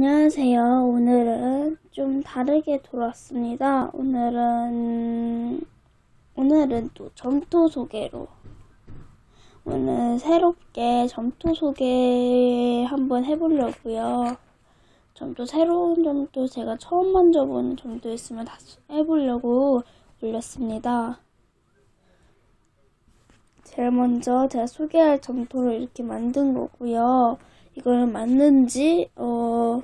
안녕하세요. 오늘은 좀 다르게 돌아왔습니다. 오늘은, 오늘은 또 점토 소개로. 오늘 새롭게 점토 소개 한번 해보려고요. 점토, 새로운 점토 제가 처음 만져보는 점토 있으면 다 해보려고 올렸습니다. 제일 먼저 제가 소개할 점토를 이렇게 만든 거고요. 이거는 만든지 어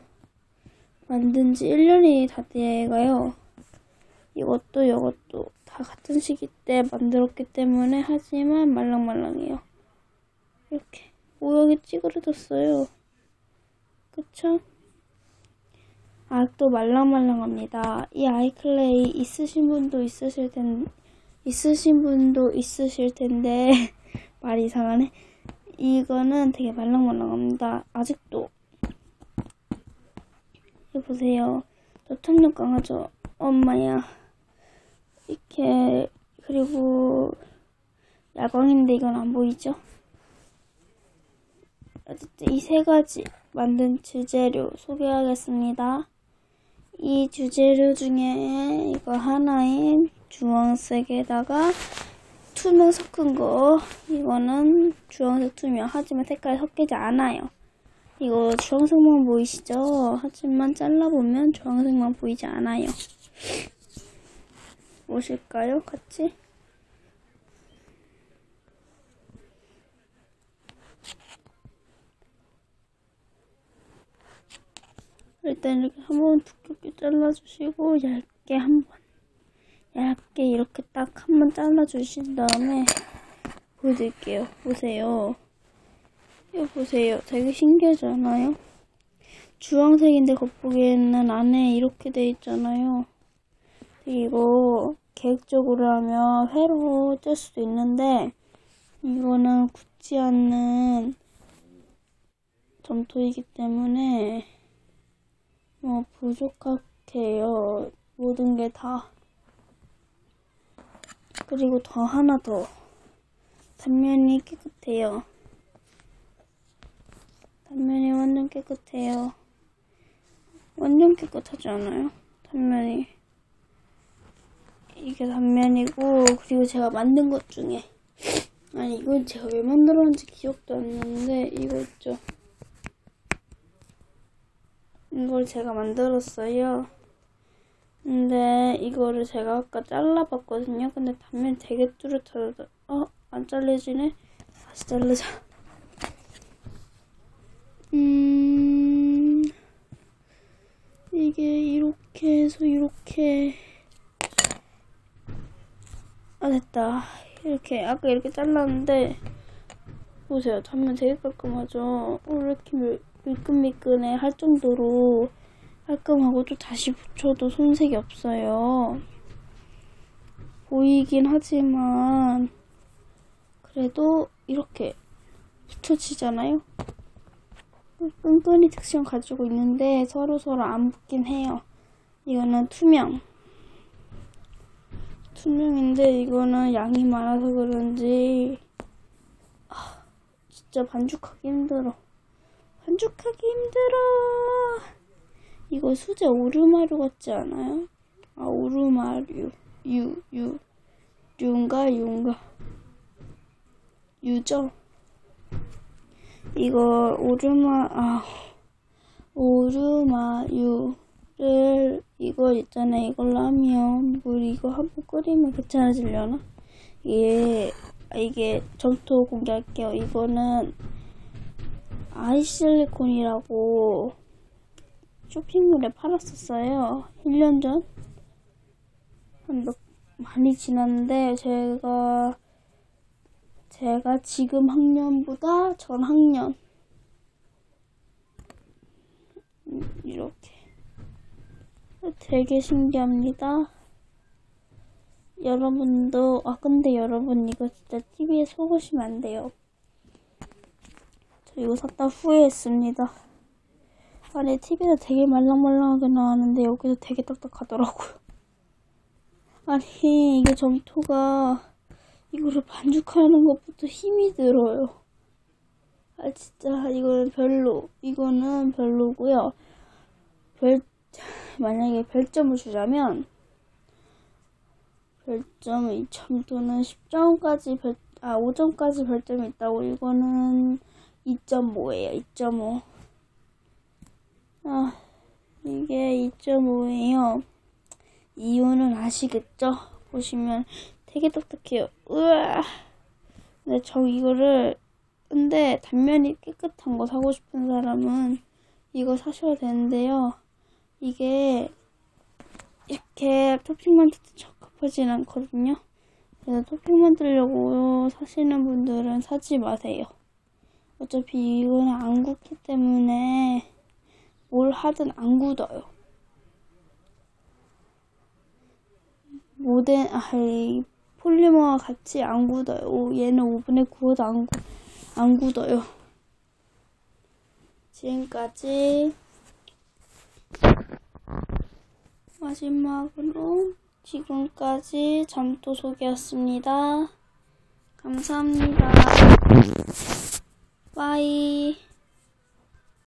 만든 지 1년이 다 돼가요. 이것도 이것도 다 같은 시기 때 만들었기 때문에 하지만 말랑말랑해요. 이렇게 모양이 찌그러졌어요. 그쵸? 아직도 말랑말랑합니다. 이 아이클레이 있으신 분도 있으실 텐 있으신 분도 있으실 텐데 말이 이상하네. 이거는 되게 말랑말랑합니다. 아직도. 여기 보세요. 저 탐욕 강하죠? 엄마야. 이렇게, 그리고, 야광인데 이건 안 보이죠? 어쨌든 이 세 가지 만든 주재료 소개하겠습니다. 이 주재료 중에 이거 하나인 주황색에다가 투명 섞은 거. 이거는 주황색 투명 하지만 색깔이 섞이지 않아요. 이거 주황색만 보이시죠? 하지만 잘라보면 주황색만 보이지 않아요. 보실까요? 같이? 일단 이렇게 한번 두껍게 잘라주시고 얇게 한번 얇게 이렇게 딱 한 번 잘라주신 다음에 보여드릴게요. 보세요. 이거 보세요. 되게 신기하잖아요? 주황색인데 겉보기에는 안에 이렇게 돼 있잖아요. 이거 계획적으로 하면 회로 뜰 수도 있는데 이거는 굳지 않는 점토이기 때문에 뭐 부족하게요. 모든 게 다. 그리고 더 하나 더. 단면이 깨끗해요. 단면이 완전 깨끗해요. 완전 깨끗하지 않아요? 단면이. 이게 단면이고, 그리고 제가 만든 것 중에. 아니, 이건 제가 왜 만들었는지 기억도 안 나는데, 이거 있죠? 이걸 제가 만들었어요. 근데 이거를 제가 아까 잘라봤거든요. 근데 단면 되게 뚜렷하다. 어? 안 잘려지네? 다시 자르자. 음... 이게 이렇게 해서 이렇게 아 됐다. 이렇게 아까 이렇게 잘랐는데 보세요. 단면 되게 깔끔하죠? 어, 왜 이렇게 밀끈밀끈해 할 정도로 깔끔하고 또 다시 붙여도 손색이 없어요. 보이긴 하지만 그래도 이렇게 붙여지잖아요. 끈끈이 특징을 가지고 있는데 서로 서로 안 붙긴 해요. 이거는 투명. 투명인데 이거는 양이 많아서 그런지 아, 진짜 반죽하기 힘들어. 반죽하기 힘들어. 이거 수제 오르마루 같지 않아요? 아 오르마루 유유 류인가 유인가 유죠? 이거 오르마 아 오르마유를 이거 있잖아요 이걸로 하면 물 이거 한 번 끓이면 괜찮아지려나? 이게 이게 점토 공개할게요 이거는 아이실리콘이라고 쇼핑몰에 팔았었어요. 1년 전? 한 몇, 많이 지났는데, 제가, 제가 지금 학년보다 전 학년. 이렇게. 되게 신기합니다. 여러분도, 아, 근데 여러분, 이거 진짜 TV에 속으시면 안 돼요. 저 이거 샀다 후회했습니다. 아니 TV에서 되게 말랑말랑하게 나왔는데 여기서 되게 딱딱하더라고요. 아니 이게 점토가 이거를 반죽하는 것부터 힘이 들어요. 아 진짜 이거는 별로 이거는 별로고요. 별, 만약에 별점을 주자면, 별점은 2점 또는 10점까지 별, 아, 5점까지 별점이 있다고, 이거는 2.5예요, 2.5. 아, 이게 2.5예요. 이유는 아시겠죠? 보시면 되게 똑똑해요. 우와! 근데 저 이거를, 근데 단면이 깨끗한 거 사고 싶은 사람은 이거 사셔야 되는데요. 이게 이렇게 토핑 만들 때 적합하진 않거든요. 그래서 토핑 만들려고 사시는 분들은 사지 마세요. 어차피 이거는 안 굳기 때문에 뭘 하든 안 굳어요. 모든 아, 이 폴리머와 같이 안 굳어요. 오, 얘는 오븐에 구워도 안, 구, 안 굳어요. 지금까지 마지막으로 지금까지 잠도 소개였습니다. 감사합니다. 빠이.